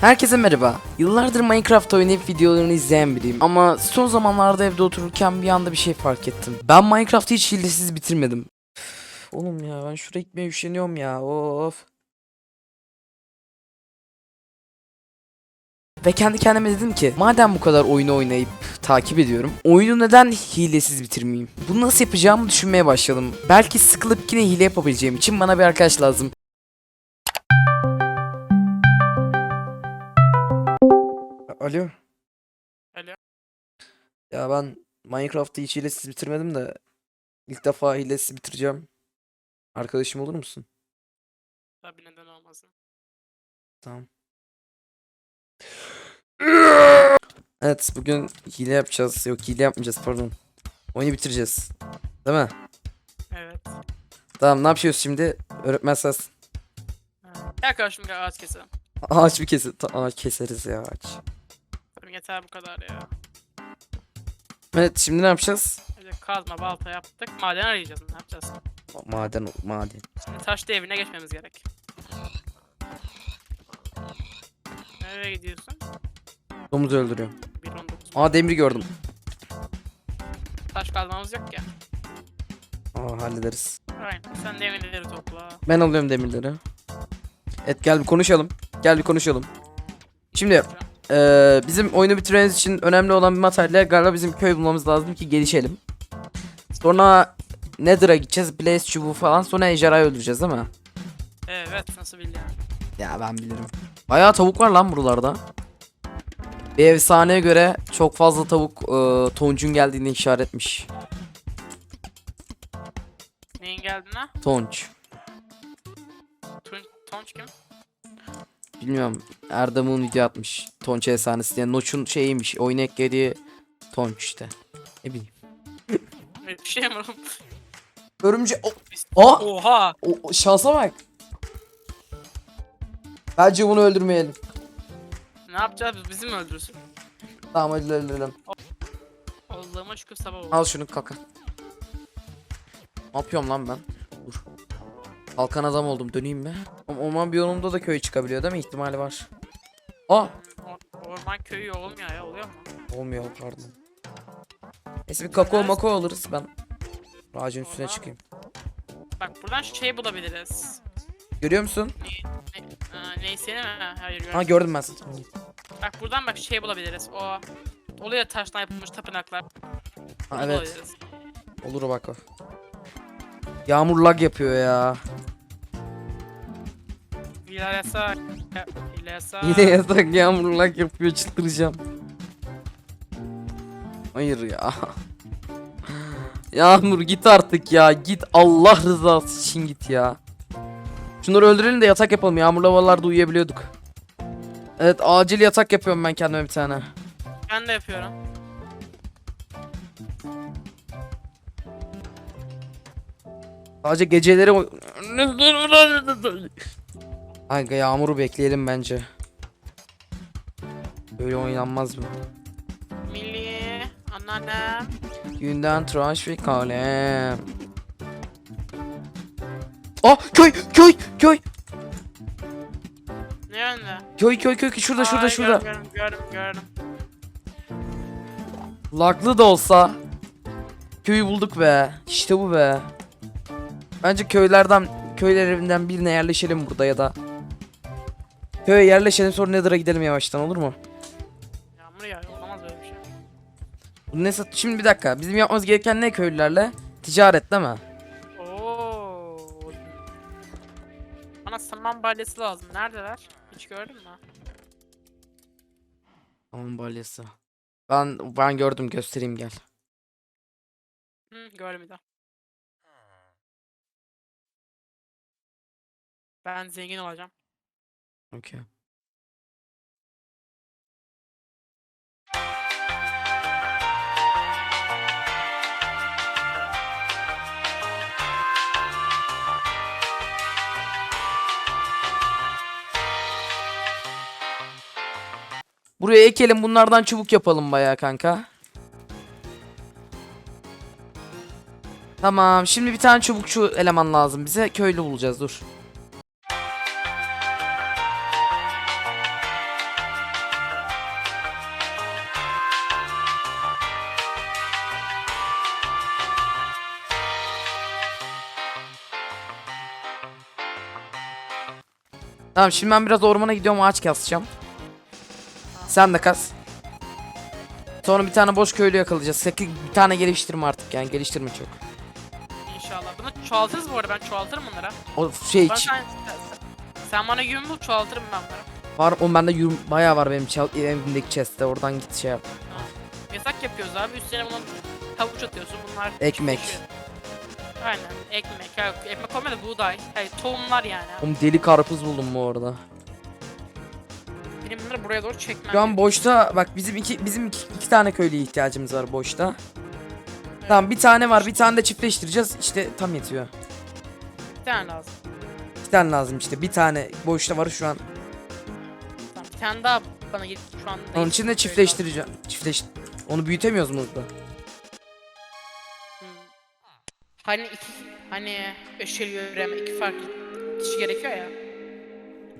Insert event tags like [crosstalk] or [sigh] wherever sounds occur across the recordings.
Herkese merhaba. Yıllardır Minecraft oynayıp videolarını izleyen biriyim. Ama son zamanlarda evde otururken bir anda bir şey fark ettim. Ben Minecraft'ı hiç hilesiz bitirmedim. Oğlum ya ben şuraya gitmeye üşeniyorum ya. Of. Ve kendi kendime dedim ki madem bu kadar oyunu oynayıp takip ediyorum oyunu neden hilesiz bitirmeyeyim? Bunu nasıl yapacağımı düşünmeye başladım. Belki sıkılıp yine hile yapabileceğim için bana bir arkadaş lazım. Alo. Alo. Ya ben Minecraft'ı hiç hilesiz bitirmedim de ilk defa hilesiz bitireceğim. Arkadaşım olur musun? Tabii neden olmasın. Tamam. Evet bugün hile yapacağız. Yok hile yapmayacağız pardon. Oyunu bitireceğiz. Değil mi? Evet. Tamam ne yapıyoruz şimdi? Öğretmen sensin. Karşıma gel ağaç keselim. Ağaç bir kesin. Ağaç keseriz ya ağaç. Tabii yeter bu kadar ya. Evet şimdi ne yapacağız? Öyle kazma balta yaptık. Maden arayacağız. Ne yapacağız? Maden maden. Şimdi taş devrine geçmemiz gerek. Nereye gidiyorsun? Domuz öldürüyorum. 1.19. Aa demir gördüm. Taş kazmamız yok ya. Aa hallederiz. Aynen. Sen demirleri topla. Ben alıyorum demirleri. Evet gel bir konuşalım. Gel bir konuşalım. Şimdi eee, bizim oyunu bitirmemiz için önemli olan bir materyal galiba bizim köy bulmamız lazım ki gelişelim. Sonra Nether'a gideceğiz. Blaze çubuğu falan. Sonra ejderhayı öldüreceğiz değil mi? Evet nasıl bildin? Ya ben bilirim. Bayağı tavuk var lan buralarda. Bir efsaneye göre çok fazla tavuk eee Tonç'un geldiğini işaretmiş. Neyin geldin ha? Tonç. Tun Tonç kim? Bilmiyorum. Erdem'in video atmış. Tonç efsanesi diye. Noç'un şeyiymiş. Oyun eklediği Tonç işte. Ne bileyim. Öyle bir şey mi oğlum? Örümce... O... Aa! Oha! O, o şansa bak. Bence bunu öldürmeyelim. Ne yapacağız biz? Bizi mi öldürürsün? Tamam hadi öldürelim. Allah'ıma şükür sabah oldu. Al şunu kaka. Ne yapıyorum lan ben? Kalkan adam oldum döneyim mi? Orman biyomunda da köy çıkabiliyor değil mi? İhtimali var. Aa! Or- Orman köyü olmuyor ya oluyor mu? Olmuyor pardon. Neyse bir kakao mako alırız ben. Ağacın üstüne Oha. çıkayım. Bak buradan şey bulabiliriz. Görüyor musun? Aa, neyse mi? Hayır Ha görmedim. gördüm ben seni. Tamam. Bak buradan bak şey bulabiliriz. O oluyor taştan yapılmış tapınaklar. Ha evet. bulabiliriz. Olur bak o. Yağmur lag yapıyor ya. Hile yasak. Hile yasak. Yine yasak yağmur lag yapıyor çıldıracağım. Hayır ya. Yağmur git artık ya. Git Allah rızası için git ya. Şunları öldürelim de yatak yapalım. Yağmurlu havalarda uyuyabiliyorduk. Evet acil yatak yapıyorum ben kendime bir tane. Ben de yapıyorum. Sadece geceleri Aga yağmuru bekleyelim bence. Böyle oynanmaz mı? Milli anneannem. Günden tıraş ve kalem. Ah köy köy köy Ne yönde? köy köy köy şurada şurada Ay, şurada. Gördüm gördüm gördüm. Laglı da olsa köyü bulduk be. İşte bu be. Bence köylerden köylerinden birine yerleşelim burada ya da. Köye yerleşelim sonra Nether'a gidelim yavaştan olur mu? Yağmur yağıyor olamaz böyle bir şey. Bu ne sat- Şimdi bir dakika. Bizim yapmamız gereken ne köylülerle? Ticaret değil mi? Oo. Bana saman balyası lazım. Neredeler? Hiç gördün mü? Aman balyası. Ben ben gördüm göstereyim gel. Hı, daha. Ben zengin olacağım. Okey. Buraya ekelim bunlardan çubuk yapalım bayağı kanka. Tamam şimdi bir tane çubukçu eleman lazım bize köylü bulacağız dur. Tamam şimdi ben biraz ormana gidiyorum ağaç kasacağım. Sen de kas. Sonra bir tane boş köylü yakalayacağız. Sakın bir tane geliştirme artık yani geliştirme çok. İnşallah. Bunu çoğaltırız bu arada ben çoğaltırım bunları. O şey Ben ç- sen, sen bana güven bul çoğaltırım ben bunları. var o bende yürüm bayağı var benim çal- evimdeki chest'te oradan git şey yap. Yasak yapıyoruz abi üstüne bunun havuç atıyorsun bunlar. Ekmek. pişiyor. Aynen ekmek. Ekmek olmadı buğday. Hayır tohumlar yani. Oğlum deli karpuz buldum bu arada. Benim bunları buraya doğru çekmem Şu an boşta bak bizim iki bizim iki, iki tane köylüye ihtiyacımız var boşta. Tamam bir tane var bir tane de çiftleştireceğiz işte tam yetiyor. Bir tane lazım. Bir tane lazım işte bir tane boşta var şu an. Tamam bir tane daha bana git şu an. Onun için de çiftleştireceğim. Çiftleş onu büyütemiyoruz mu Hani iki hani eşeli üreme iki farklı kişi gerekiyor ya.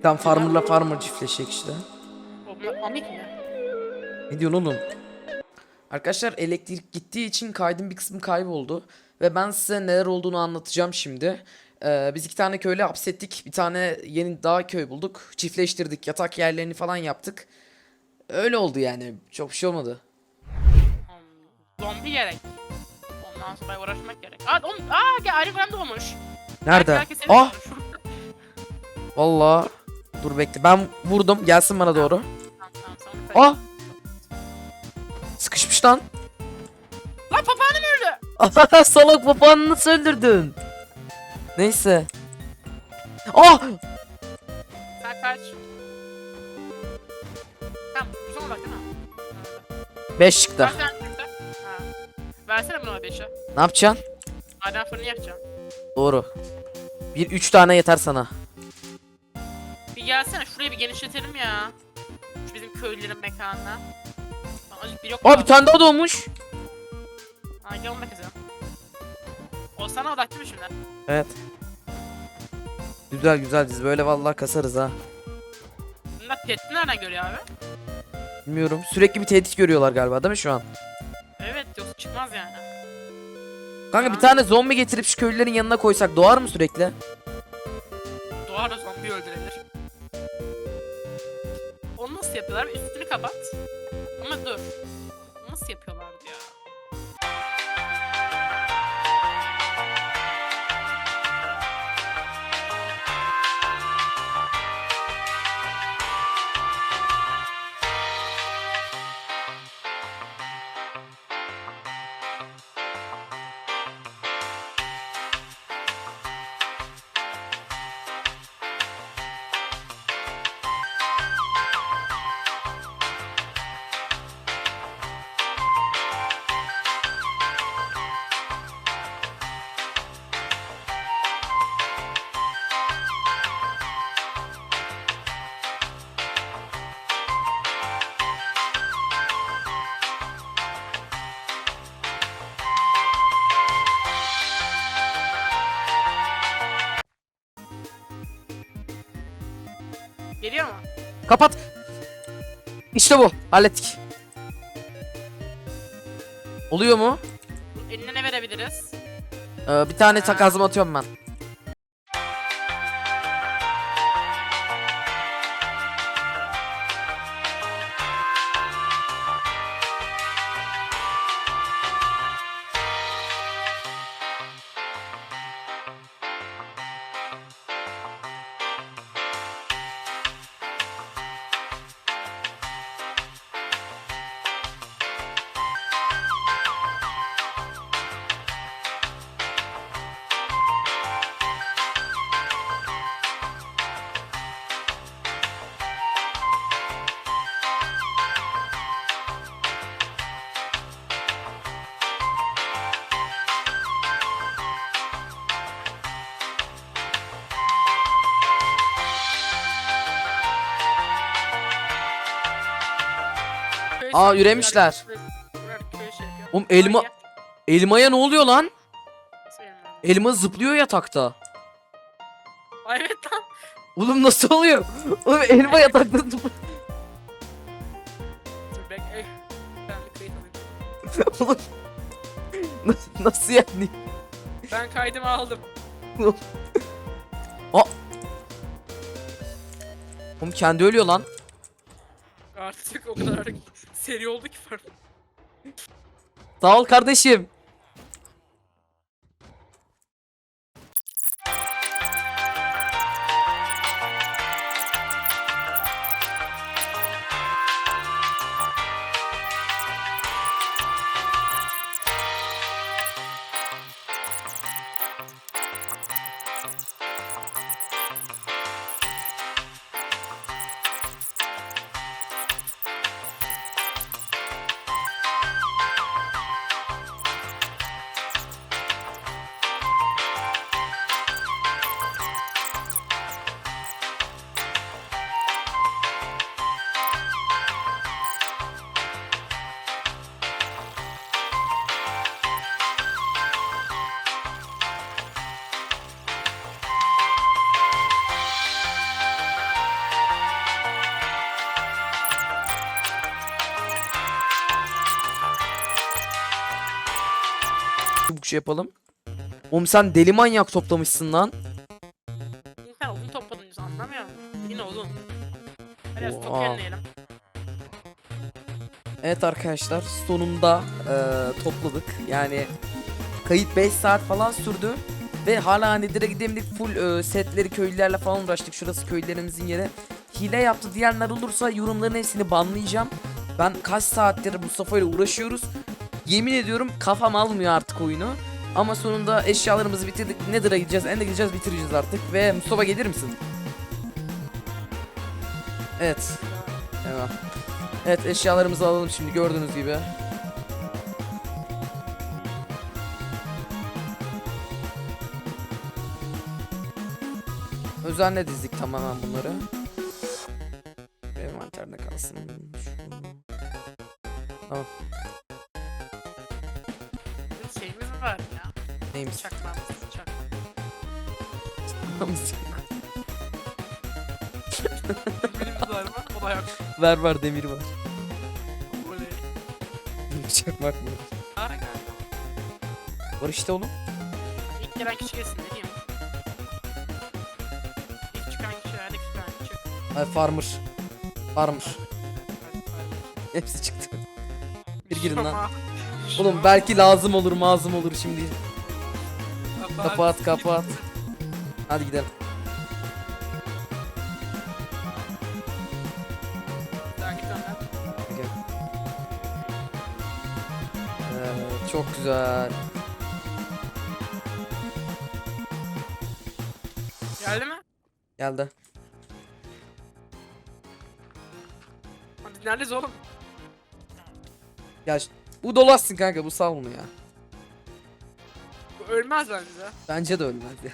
Tam farmerla farmer çiftleşecek işte. O amik mi? Ne diyorsun oğlum? Arkadaşlar elektrik gittiği için kaydın bir kısmı kayboldu. Ve ben size neler olduğunu anlatacağım şimdi. Ee, biz iki tane köylü hapsettik. Bir tane yeni daha köy bulduk. Çiftleştirdik. Yatak yerlerini falan yaptık. Öyle oldu yani. Çok bir şey olmadı. Zombi gerek. Sonra uğraşmak gerek. Aa, on, aa gel Golem doğmuş. Nerede? Belki herkes Ah! [laughs] Vallahi. Dur bekle. Ben vurdum. Gelsin bana doğru. Tamam tamam sonra Ah! Sıkışmış lan. Lan papağanım öldü. [laughs] Salak papağanını nasıl öldürdün? Neyse. Ah! Sen kaç. Tamam son bak değil mi? 5 çıktı. Ha. Versene bana 5'i. Ne yapacaksın? Maden fırını yakacağım. Doğru. Bir üç tane yeter sana. Bir gelsene şurayı bir genişletelim ya. Şu bizim köylülerin mekanına. Lan Azıcık bir yok Aa bir tane daha doğmuş. Ha gel onu da keselim. O sana odak değil mi şimdi? Evet. Güzel güzel biz böyle vallahi kasarız ha. Bunlar petini nereden görüyor abi? Bilmiyorum. Sürekli bir tehdit görüyorlar galiba değil mi şu an? Kanka bir tane zombi getirip şu köylülerin yanına koysak doğar mı sürekli? Doğar da zombi öldürebilir. Onu nasıl yapıyorlar? Üstünü kapat. Ama dur. Nasıl yapıyorlardı Kapat. İşte bu. Hallettik. Oluyor mu? Eline ne verebiliriz? Ee, bir tane takazım atıyorum ben. Aa, üremişler. şey yapıyor. Oğlum elma- Ay, ya. Elmaya ne oluyor lan? Elma? Zıplıyor yatakta. Ay evet lan. Oğlum nasıl oluyor? Oğlum elma yatakta zıplıyor. [laughs] Oğlum. Nasıl, yani? Ben kaydımı aldım. Oğlum kendi ölüyor lan. Artık o kadar seri oldu ki fark. Sağ ol kardeşim. Şey yapalım. Oğlum sen deli manyak toplamışsın lan. Sen odun topladın anlamıyor musun? Yine odun. Hadi Oha. top yenileyelim. Evet arkadaşlar sonunda eee, topladık. Yani kayıt 5 saat falan sürdü. Ve hala hani direkt gidemedik full eee, setleri köylülerle falan uğraştık. Şurası köylülerimizin yeri. Hile yaptı diyenler olursa yorumların hepsini banlayacağım. Ben kaç saattir Mustafa ile uğraşıyoruz. Yemin ediyorum kafam almıyor artık oyunu. Ama sonunda eşyalarımızı bitirdik. Nether'a gideceğiz, End'e gideceğiz, bitireceğiz artık. Ve Mustafa gelir misin? Evet. Eyvah. Evet eşyalarımızı alalım şimdi gördüğünüz gibi. Özenle dizdik tamamen bunları. Envanterde kalsın. Tamam. Var ya? Neymiş? Çakmağımız çak. Birimiz var mı? O da yok. ver ver demir var. Oley. Bıçak var mı? Aynen. Var işte oğlum. İlk gelen kişi gelsin ne diyeyim? İlk çıkan kişi hadi çıkan çık. Ay farmer. Farmer. Hadi, hadi. Hepsi çıktı. Bir girin lan. Oğlum belki lazım olur lazım olur şimdi. Kapat, Kapat kapat. Hadi gidelim. Evet, çok güzel. Geldi mi? Geldi. Hadi neredeyiz oğlum? Gel. Bu dolaşsın kanka bu sal bunu ya. Ölmez bence. Bence de ölmez ya.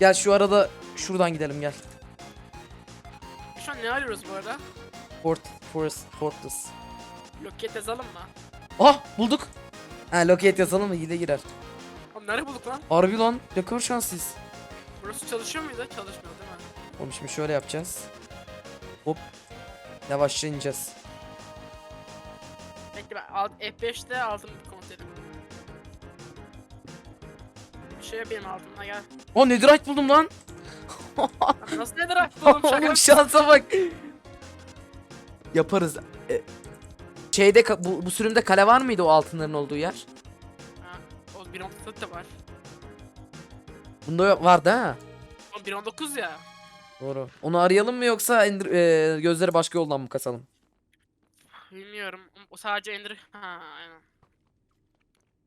Gel şu arada şuradan gidelim gel. Şu an ne arıyoruz bu arada? Fort, Forest, Fortress. Loket yazalım mı? Ah bulduk. Ha locate yazalım mı hile girer. Oğlum nerede bulduk lan? Harbi lan ne kadar şanslıyız. Burası çalışıyor muydu? Çalışmıyor değil mi? Oğlum şimdi şöyle yapacağız. Hop. Yavaşça ineceğiz. Alt, F5'te aldım. Bir şey benim altımda gel. O netherite buldum lan. Nasıl aktı [laughs] oğlum şaka Oğlum şansa bak. Yaparız. E, şeyde bu, bu sürümde kale var mıydı o altınların olduğu yer? Ha, o 1.14 de var. Bunda yok- vardı ha. Oğlum 1.19 ya. Doğru. Onu arayalım mı yoksa ender, e, gözleri başka yoldan mı kasalım? Bilmiyorum. O sadece Ender... Ha aynen.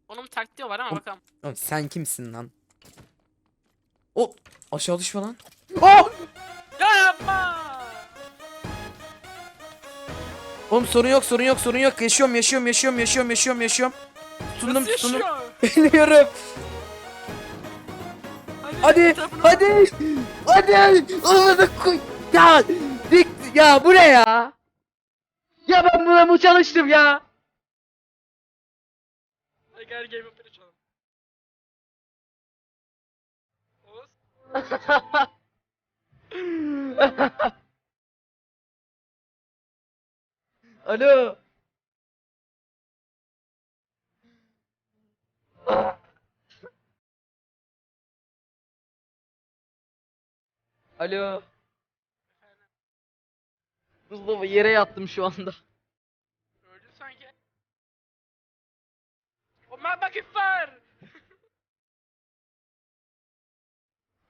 Onun taktiği var ama Oğlum- bakalım. Oğlum sen kimsin lan? O aşağı düşme lan. Oh! Ya yapma! Oğlum sorun yok sorun yok sorun yok. Yaşıyorum yaşıyorum yaşıyorum yaşıyorum yaşıyorum yaşıyorum. Tutundum Nasıl tutundum. yaşıyor? Biliyorum. [laughs] Hadi etrafına hadi. Hadi. Anladık koy. Ya. dik- Ya bu ne ya? Ya ben buna mı çalıştım ya? Gel game of açalım. Oğuz. [laughs] Alo. Alo. Mustafa yere yattım şu anda. Öldü sanki. O merhaba küffar.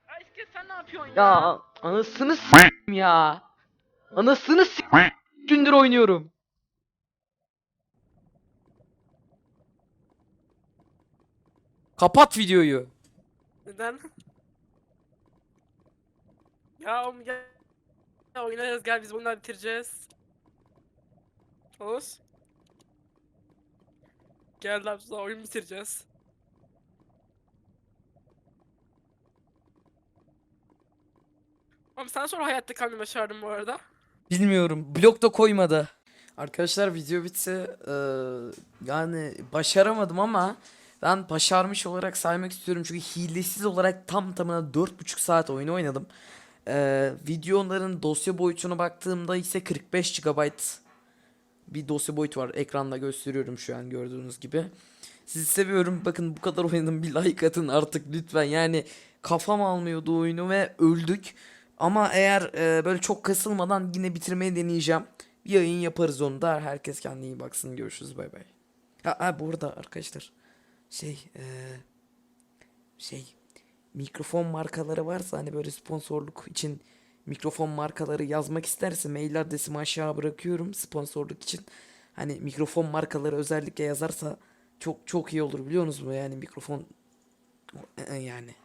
Aşkım [laughs] sen ne yapıyorsun ya? Ya anasını s**eyim ya. Anasını s**eyim. gündür oynuyorum. Kapat videoyu. Neden? [laughs] ya oğlum gel. Ya oynayacağız gel biz bunları bitireceğiz. Oğuz. Gel lan sonra oyun bitireceğiz. Oğlum sen sonra hayatta kalmayı başardın bu arada. Bilmiyorum. Blok da koymadı. Arkadaşlar video bitse eee, yani başaramadım ama ben başarmış olarak saymak istiyorum çünkü hilesiz olarak tam tamına 4,5 saat oyunu oynadım. Eee videoların dosya boyutuna baktığımda ise 45 GB bir dosya boyutu var. Ekranda gösteriyorum şu an gördüğünüz gibi. Sizi seviyorum. Bakın bu kadar oynadım. Bir like atın artık lütfen. Yani kafam almıyordu oyunu ve öldük. Ama eğer e, böyle çok kasılmadan yine bitirmeyi deneyeceğim. Bir yayın yaparız onu da. Herkes kendine iyi baksın. Görüşürüz. Bay bay. Ha, ha bu arada arkadaşlar şey e, şey mikrofon markaları varsa hani böyle sponsorluk için mikrofon markaları yazmak isterse mail adresimi aşağı bırakıyorum sponsorluk için. Hani mikrofon markaları özellikle yazarsa çok çok iyi olur biliyor musunuz? Yani mikrofon yani